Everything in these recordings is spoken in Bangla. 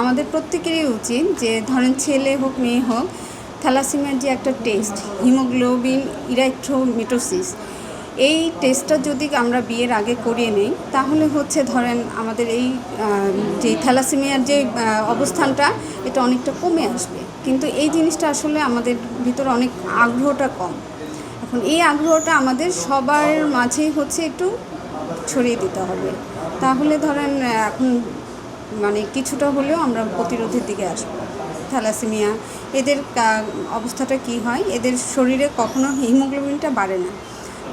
আমাদের প্রত্যেকেরই উচিত যে ধরেন ছেলে হোক, মেয়ে হোক, থ্যালাসিমিয়ার যে একটা টেস্ট, হিমোগ্লোবিন, ইরাইথ্রোমিটোসিস, এই টেস্টটা যদি আমরা বিয়ের আগে করিয়ে নেই, তাহলে হচ্ছে ধরেন আমাদের এই যে থ্যালাসিমিয়ার যে অবস্থানটা, এটা অনেকটা কমে আসবে। কিন্তু এই জিনিসটা আসলে আমাদের ভিতরে অনেক আগ্রহটা কম। এখন এই আগ্রহটা আমাদের সবার মাঝেই হচ্ছে একটু ছড়িয়ে দিতে হবে। তাহলে ধরেন এখন মানে কিছুটা হলেও আমরা প্রতিরোধের দিকে আসব। থ্যালাসেমিয়া, এদের অবস্থাটা কি হয়? এদের শরীরে কখনো হিমোগ্লোবিনটা বাড়ে না।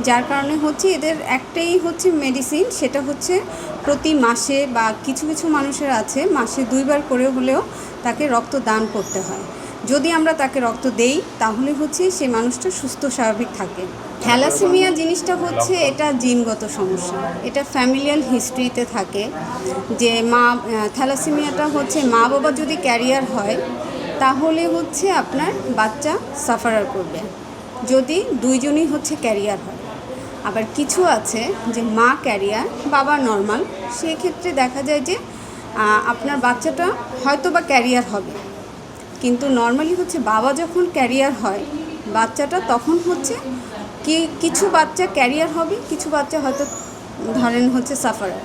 যার কারণে হচ্ছে এদের একটাই হচ্ছে মেডিসিন, সেটা হচ্ছে প্রতি মাসে বা কিছু কিছু মানুষের আছে, মাসে দুইবার করে হলেও তাকে রক্ত দান করতে হয়। যদি আমরা তাকে রক্ত দেই, তাহলে হচ্ছে সে মানুষটা সুস্থ, স্বাভাবিক থাকে। থ্যালাসেমিয়া জিনিসটা হচ্ছে এটা জিনগত সমস্যা। এটা ফ্যামিলিয়াল হিস্ট্রিতে থাকে যে মা থ্যালাসেমিয়াটা হচ্ছে মা বাবা যদি ক্যারিয়ার হয়, তাহলে হচ্ছে আপনার বাচ্চা সাফারার করবে। যদি দুইজনই হচ্ছে ক্যারিয়ার হয়। আবার কিছু আছে যে মা ক্যারিয়ার, বাবা নর্মাল। সেক্ষেত্রে দেখা যায় যে আপনার বাচ্চাটা হয়তো বা ক্যারিয়ার হবে। কিন্তু নর্মালি হচ্ছে বাবা যখন ক্যারিয়ার হয়, বাচ্চাটা তখন হচ্ছে কি, কিছু বাচ্চা ক্যারিয়ার হবে, কিছু বাচ্চা হয়তো ধরেন হচ্ছে সাফারার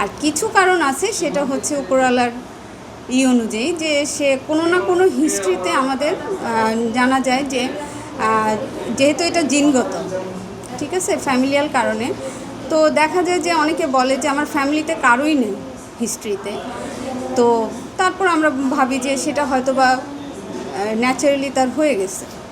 আর কিছু কারণ আছে, সেটা হচ্ছে উপরওয়ালার ই অনুযায়ী যে সে কোনো না কোনো হিস্ট্রিতে আমাদের জানা যায় যে যেহেতু এটা জিনগত, ঠিক আছে ফ্যামিলিয়াল কারণে। তো দেখা যায় যে অনেকে বলে যে আমার ফ্যামিলিতে কারোই নেই হিস্ট্রিতে তো তারপর আমরা ভাবি যে সেটা হয়তো বা ন্যাচারালি তার হয়ে গেছে।